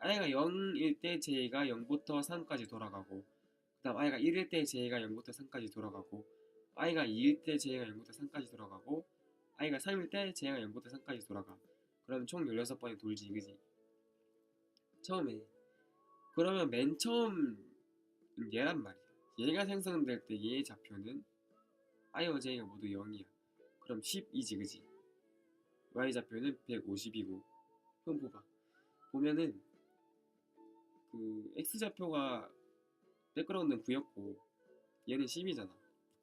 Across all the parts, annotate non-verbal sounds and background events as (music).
i가 0일 때 j가 0부터 3까지 돌아가고 그 다음 i가 1일 때 j가 0부터 3까지 돌아가고 i가 2일 때 j가 0부터 3까지 돌아가고 i가 3일 때 j가 0부터 3까지 돌아가. 그럼 총 16번이 돌지 그지? 처음에. 그러면 맨 처음 얘란 말이야. 얘가 생성될 때 얘의 좌표는 i와 j가 모두 0이야. 그럼 12지 그지? y 좌표는 150이고 그럼 봐봐 보면은 그 x 좌표가 백그라운드는 9였고 얘는 10이잖아.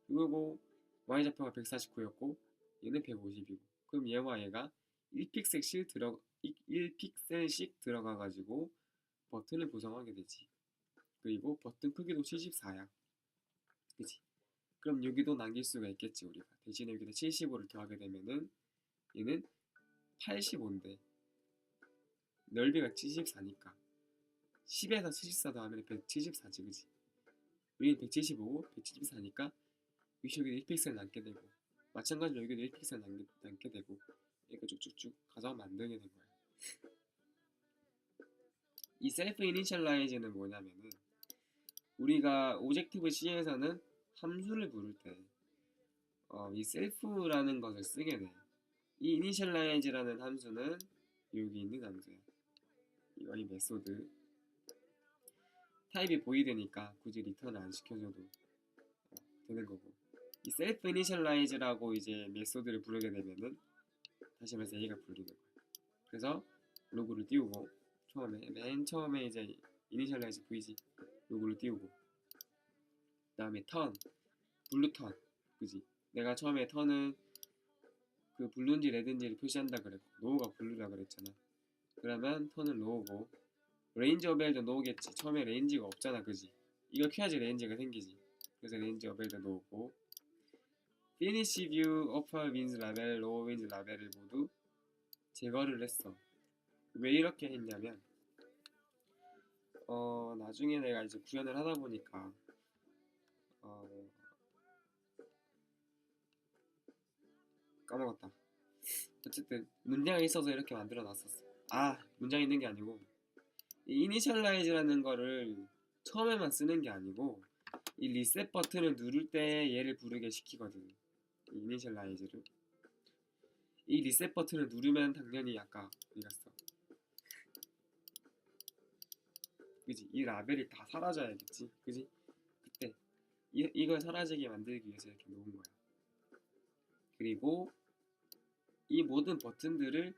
그리고 y 좌표가 149였고 얘는 150이고. 그럼 얘와 얘가 1픽셀씩 들어 1픽셀씩 들어가 가지고 버튼을 구성하게 되지. 그리고 버튼 크기도 74야. 그치? 그럼 여기도 남길 수가 있겠지 우리가. 대신에 여기다 75를 더하게 되면은 얘는 85인데 넓이가 74니까 10에서 74 더하면 174지 그지 여기 175고 174니까 여기도 1픽셀 남게 되고 마찬가지로 여기도 1픽셀 남게, 남게 되고 이렇게 쭉쭉쭉 가서 만들게 된 거야 이 셀프 이니셜라이즈는 뭐냐면은 우리가 오젝티브 C에서는 함수를 부를 때 어, 이 셀프라는 것을 쓰게 돼. 이 이니셜라이즈라는 함수는 여기 있는 함수야. 이거 이 메소드 타입이 보이되니까 굳이 리턴을 안 시켜줘도 어, 되는 거고. 이 셀프 이니셜라이즈라고 이제 메소드를 부르게 되면은 다시 말해서 얘가 불리는 거야. 그래서 로그를 띄우고 처음에 맨 처음에 이제 이니셜라이즈 vg 로그를 띄우고. 그 다음에 턴 블루 턴 그지? 내가 처음에 턴은 그 블루인지 레드인지를 표시한다 그랬고 노우가 블루라 그랬잖아. 그러면 턴은 노우고 레인지 어벨도 노우겠지. 처음에 레인지가 없잖아 그지? 이거 켜야지 레인지가 생기지. 그래서 레인지 어벨도 노우고 finish view upper wins 라벨 lower wins 라벨을 모두 제거를 했어. 왜 이렇게 했냐면 어 나중에 내가 이제 구현을 하다 보니까 어 까먹었다. 어쨌든 문장이 있어서 이렇게 만들어 놨었어. 아 문장 있는 게 아니고 이 이니셜라이즈라는 거를 처음에만 쓰는 게 아니고 이 리셋 버튼을 누를 때 얘를 부르게 시키거든. 이 이니셜라이즈를. 이 리셋 버튼을 누르면 당연히 아까 써 그지? 이 라벨이 다 사라져야겠지? 그지? 그때 이, 이걸 사라지게 만들기 위해서 이렇게 놓은 거야. 그리고 이 모든 버튼들을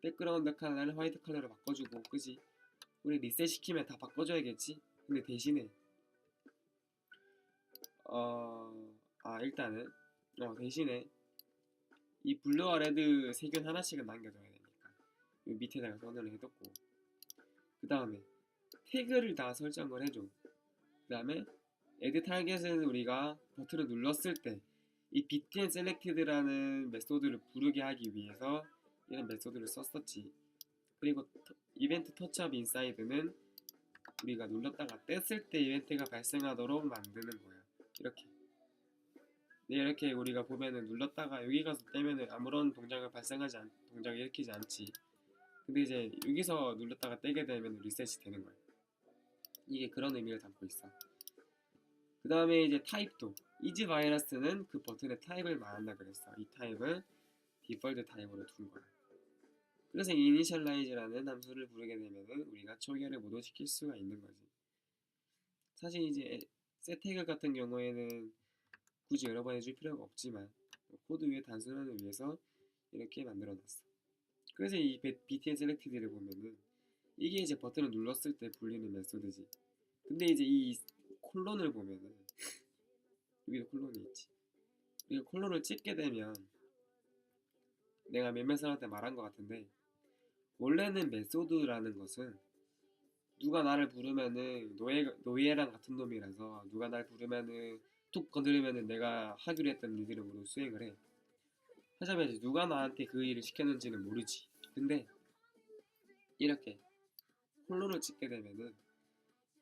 백그라운드 컬러를 화이트 컬러로 바꿔주고 그지 우리 리셋 시키면 다 바꿔줘야겠지 근데 대신에 어 아 일단은 어 대신에 이 블루와 레드 세균 하나씩은 남겨둬야 되니까 이 밑에다가 선을 해뒀고 그 다음에 태그를 다 설정을 해줘. 그 다음에 에드 타겟은 우리가 버튼을 눌렀을 때 이 btn selected라는 메소드를 부르게 하기 위해서 이런 메소드를 썼었지. 그리고 터- 이벤트 터치업 인사이드는 우리가 눌렀다가 뗐을 때 이벤트가 발생하도록 만드는 거야. 이렇게. 네, 이렇게 우리가 보면은 눌렀다가 여기 가서 떼면은 아무런 동작을 발생하지 않, 동작을 일으키지 않지. 근데 이제 여기서 눌렀다가 떼게 되면 리셋이 되는 거야. 이게 그런 의미를 담고 있어. 그 다음에 이제 타입도 이지 바이러스는 그 버튼의 타입을 말한다 그랬어. 이 타입을 디폴트 타입으로 둔 거야. 그래서 이니셜라이즈라는 함수를 부르게 되면은 우리가 초기화를 모두 시킬 수가 있는 거지. 사실 이제 셋 태그 같은 경우에는 굳이 여러 번 해줄 필요가 없지만 코드 위에 단순화를 위해서 이렇게 만들어 놨어. 그래서 이 btn selected를 보면은 이게 이제 버튼을 눌렀을 때 불리는 메소드지. 근데 이제 이 콜론을 보면은 (laughs) 여기도 콜론이 있지. 이 콜론을 찍게 되면 내가 몇몇 사람한테 말한 것 같은데 원래는 메소드라는 것은 누가 나를 부르면은 노예 노예랑 같은 놈이라서 누가 날 부르면은 툭 건드리면은 내가 하기로 했던 일들을 모두 수행을 해. 하자면 누가 나한테 그 일을 시켰는지는 모르지. 근데 이렇게 콜론을 찍게 되면은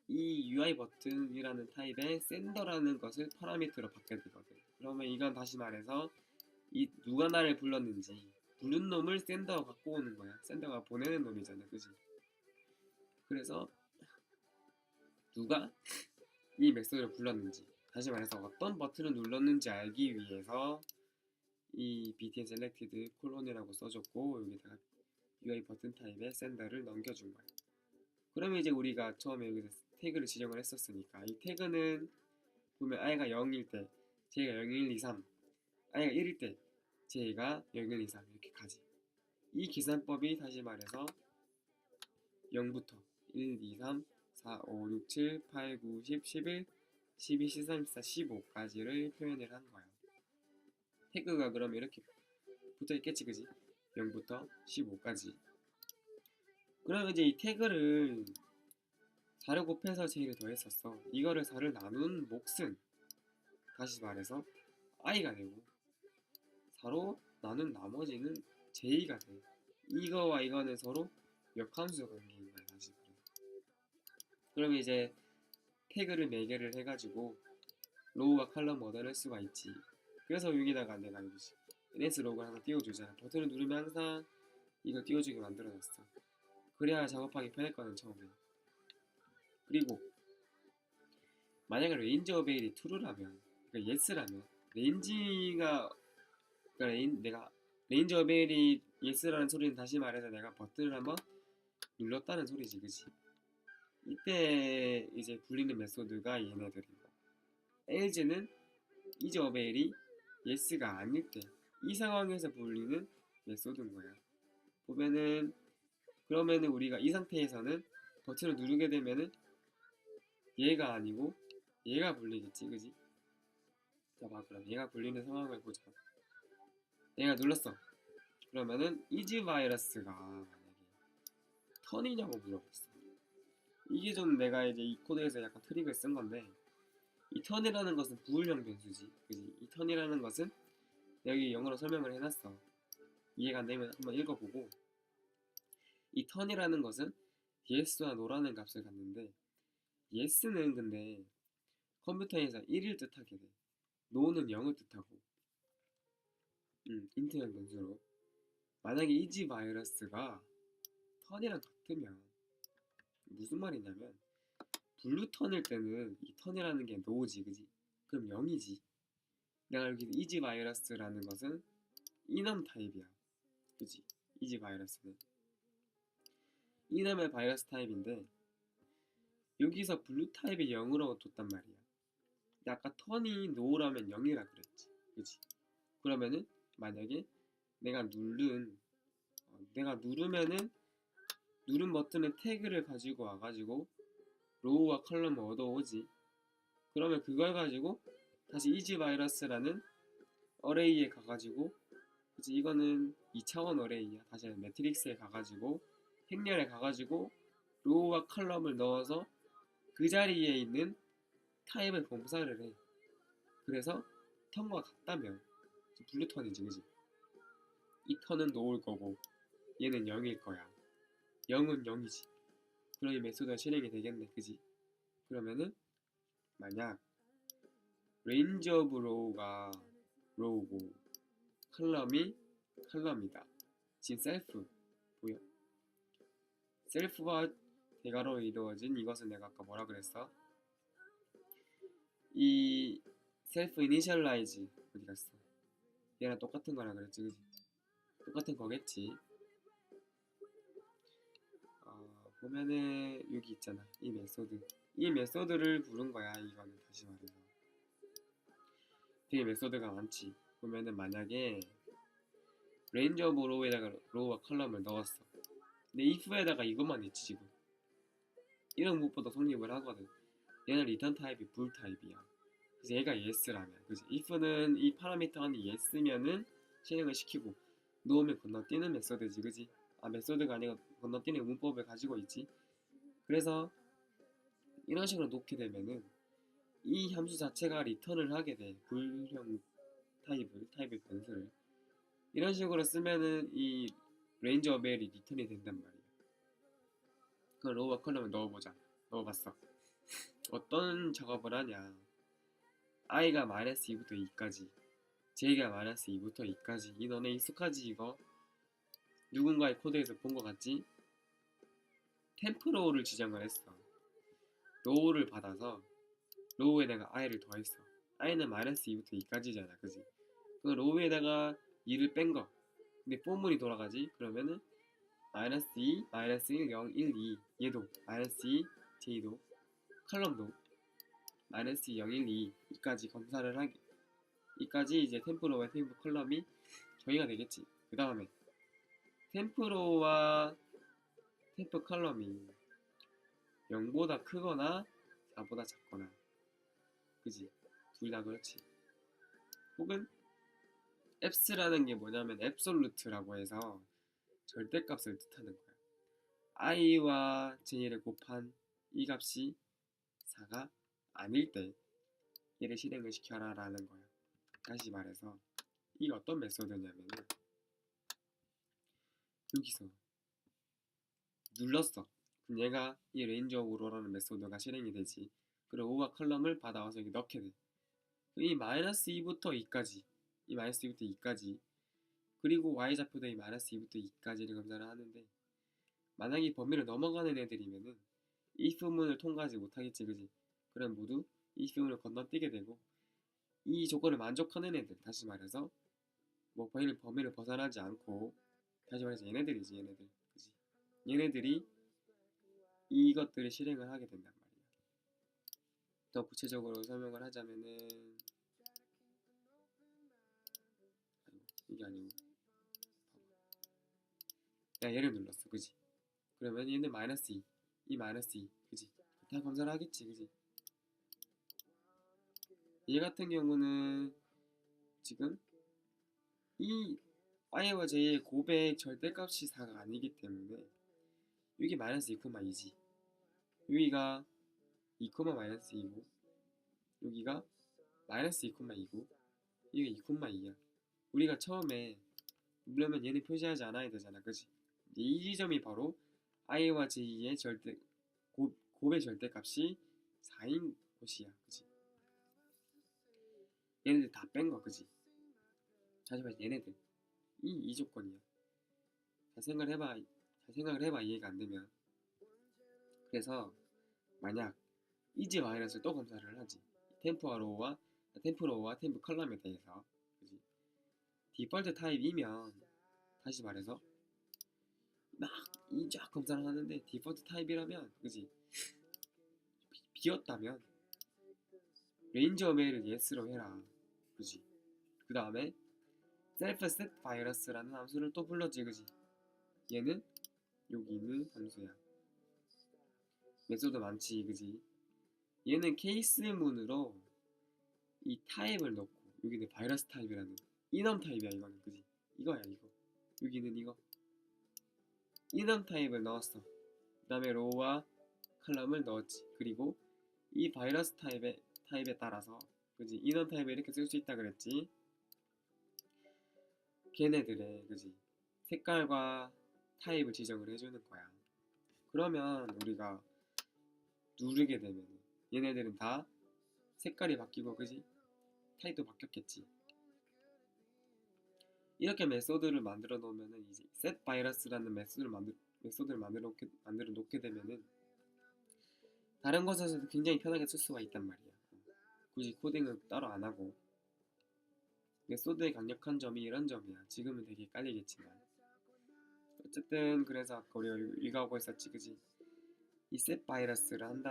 이 UI 버튼이라는 타입의 샌더라는 것을 파라미터로 받게 되거든. 그러면 이건 다시 말해서 이 누가 나를 불렀는지 부른 놈을 샌더가 갖고 오는 거야. 샌더가 보내는 놈이잖아, 그지? 그래서 누가 이 메소드를 불렀는지 다시 말해서 어떤 버튼을 눌렀는지 알기 위해서 이 btn selected 콜론이라고 써줬고 여기다가 UI 버튼 타입의 샌더를 넘겨준 거예요. 그러면 이제 우리가 처음에 여기서 태그를 지정을 했었으니까 이 태그는 보면 i가 0일 때 j가 0, 1, 2, 3 i가 1일 때 j가 0, 1, 2, 3 이렇게 가지. 이 계산법이 다시 말해서 0부터 1, 2, 3, 4, 5, 6, 7, 8, 9, 10, 11, 12, 13, 14, 15까지를 표현을 한 거야. 태그가 그럼 이렇게 붙어 있겠지, 그지? 0부터 15까지. 그러면 이제 이 태그를 4를 곱해서 j를 더했었어. 이거를 4를 나눈 몫은 다시 말해서 i가 되고 4로 나눈 나머지는 j가 돼. 이거와 이거는 서로 역함수 관계인 거야, 말해서. 그럼 이제 태그를 4개를 해가지고 로우와 컬럼 얻어낼 수가 있지. 그래서 여기다가 내가 여기 NS 로고를 항상 띄워주잖아. 버튼을 누르면 항상 이거 띄워주게 만들어놨어. 그래야 작업하기 편했거든 처음에. 그리고 만약에 레인지 어베일이 true라면, 그러니까 yes라면 레인지가 그러니까 레인, 내가 레인지 어베일이 yes라는 소리는 다시 말해서 내가 버튼을 한번 눌렀다는 소리지, 그지? 이때 이제 불리는 메소드가 거. else는 이제 어베일이 yes가 아닐 때 이 상황에서 불리는 메소드인 거야. 보면은 그러면은 우리가 이 상태에서는 버튼을 누르게 되면은 얘가 아니고 얘가 불리겠지, 그지? 자, 봐, 그럼 얘가 불리는 상황을 보자. 얘가 눌렀어. 그러면은 이지 바이러스가 만약에 턴이냐고 물어봤어. 이게 좀 내가 이제 이 코드에서 약간 트릭을 쓴 건데 이 턴이라는 것은 부울형 변수지, 그지? 이 턴이라는 것은 여기 영어로 설명을 해놨어. 이해가 안 되면 한번 읽어보고 이 턴이라는 것은 yes와 no라는 값을 갖는데 yes는 근데 컴퓨터에서 1을 뜻하게 돼. no는 0을 뜻하고 음, 인트형 변수로 만약에 이지 바이러스가 턴이랑 같으면 무슨 말이냐면 블루 턴일 때는 이 턴이라는 게 no지 그지? 그럼 0이지 내가 여기 이지 바이러스라는 것은 이넘 타입이야 그지? 이지 바이러스는 이넘의 바이러스 타입인데 여기서 블루 타입이 0으로 뒀단 말이야 아까 턴이 노라면 0이라 그랬지 그지? 그러면은 만약에 내가 누른 어, 내가 누르면은 누른 버튼의 태그를 가지고 와가지고 로우와 컬럼을 얻어오지. 그러면 그걸 가지고 다시 이지 바이러스라는 어레이에 가가지고 그치 이거는 2차원 어레이야. 다시 매트릭스에 가가지고 행렬에 가가지고 로우와 컬럼을 넣어서 그 자리에 있는 타입을 검사를 해. 그래서 턴과 같다면 블루 턴이지 그지 이 턴은 놓을 거고 얘는 0일 거야 0은 0이지 그럼 이 메소드가 실행이 되겠네 그지 그러면은 만약 레인지 오브 로우가 로우고 컬럼이 컬럼이다 지금 셀프 보여? 셀프와 대가로 이루어진 이것은 내가 아까 뭐라 그랬어? 이 셀프 이니셜라이즈 어디 갔어? 얘랑 똑같은 거라 그랬지 그지? 똑같은 거겠지. 어, 보면은 여기 있잖아 이 메소드. 이 메소드를 부른 거야 이거는 다시 말해서. 되게 메소드가 많지. 보면은 만약에 레인지 오브 로우에다가 로우와 컬럼을 넣었어. 근데 if에다가 이것만 있지 지금. 이런 무엇보다 성립을 하거든. 얘는 리턴 타입이 불 타입이야 그래서 얘가 yes라면. 그지 if는 이 파라미터 안이 yes면은 실행을 시키고 놓으면 건너뛰는 메소드지 그지? 아 메소드가 아니고 건너뛰는 문법을 가지고 있지. 그래서 이런 식으로 놓게 되면은 이 함수 자체가 리턴을 하게 돼. 불형 타입을 타입의 변수를. 이런 식으로 쓰면은 이 레인지 어벨이 리턴이 된단 말이야. 그 로우와 컬럼을 넣어보자. 넣어봤어. (laughs) 어떤 작업을 하냐 i가 마이너스 2부터 2까지 j가 마이너스 2부터 2까지 이 너네 익숙하지 이거 누군가의 코드에서 본 것 같지? 템프로우를 지정을 했어. 로우를 받아서 로우에다가 i를 더했어. i는 마이너스 2부터 2까지잖아, 그지? 그 로우에다가 2를 뺀 거. 근데 포문이 돌아가지? 그러면은 마이너스 2, 마이너스 1, 0, 1, 2 얘도 마이너스 2, j2도 컬럼도 마이너스 2, 0, 1, 2 이까지 검사를 하게 이까지 이제 템프로와 템프 컬럼이 정의가 되겠지. 그 다음에 템프로와 템프 컬럼이 0보다 크거나 4보다 작거나 그지? 둘 다 그렇지. 혹은 앱스라는 게 뭐냐면 앱솔루트라고 해서 절대값을 뜻하는 거야. i와 j를 곱한 이 값이 4가 아닐 때 얘를 실행을 시켜라 라는 거야. 다시 말해서 이게 어떤 메소드냐면은 여기서 눌렀어. 그럼 얘가 이 레인지 오브 로라는 메소드가 실행이 되지. 그리고 5가 컬럼을 받아와서 여기 넣게 돼. 이 마이너스 2부터 2까지 이 마이너스 2부터 2까지 그리고 y좌표도 이 마이너스 2부터 2까지를 검사를 하는데 만약에 이 범위를 넘어가는 애들이면은 이 if문을 통과하지 못하겠지 그지 그럼 모두 이 if문을 건너뛰게 되고 이 조건을 만족하는 애들 다시 말해서 뭐 범위를, 범위를 벗어나지 않고 다시 말해서 얘네들이지 얘네들. 그지? 얘네들이 이것들을 실행을 하게 된단 말이야. 더 구체적으로 설명을 하자면은 이게 아니고. 야 얘를 눌렀어. 그지? 그러면 얘는 마이너스 2, 이 마이너스 2, 그지? 다 검사를 하겠지, 그지? 얘 같은 경우는 지금 이 i와 j의 고백 절대값이 4가 아니기 때문에 여기 마이너스 2,2지 여기가 2, 마이너스 2고 여기가 마이너스 2,2고 이게 2,2야 우리가 처음에 누르면 얘는 표시하지 않아야 되잖아, 그지? 이 지점이 바로 i와 j의 절대 고, 곱의 절대값이 4인 곳이야, 그지? 얘네들 다 뺀 거, 그지? 다시 말해 얘네들 이, 이 조건이야. 잘 생각을 해봐, 잘 생각을 해봐 이해가 안 되면. 그래서 만약 이지 마이너스를 또 검사를 하지. 템프와 로우와 템프 컬럼에 대해서, 그지? 디폴트 타입이면 다시 말해서 막 이 쫙 검사를 하는데 디폴트 타입이라면 그지 비- 비었다면 레인지 어메이를 yes로 해라 그지? 그 다음에 self set virus라는 함수를 또 불러지 그지? 얘는 여기 있는 함수야. 메소드 많지 그지? 얘는 케이스문으로 이 타입을 넣고 여기는 바이러스 타입이라는 이넘 타입이야 이거는 그지? 이거야 이거. 여기는 이거. 이넘 타입을 넣었어. 그 다음에 로우와 컬럼을 넣었지. 그리고 이 바이러스 타입에, 타입에 따라서 그지 이넘 타입을 이렇게 쓸 수 있다 그랬지. 걔네들의 그지 색깔과 타입을 지정을 해주는 거야. 그러면 우리가 누르게 되면 얘네들은 다 색깔이 바뀌고 그지 타입도 바뀌었겠지. 이렇게 메소드를 만들어 놓으면은 이제 set virus라는 메소드를 만들 메소드를 만들어 놓게 만들어 놓게 되면은 다른 것에서도 굉장히 편하게 쓸 수가 있단 말이야. 굳이 코딩을 따로 안 하고 메소드의 강력한 점이 이런 점이야. 지금은 되게 깔리겠지만 어쨌든 그래서 아까 우리가 읽어보고 있었지, 그지? 이 set virus를 한다.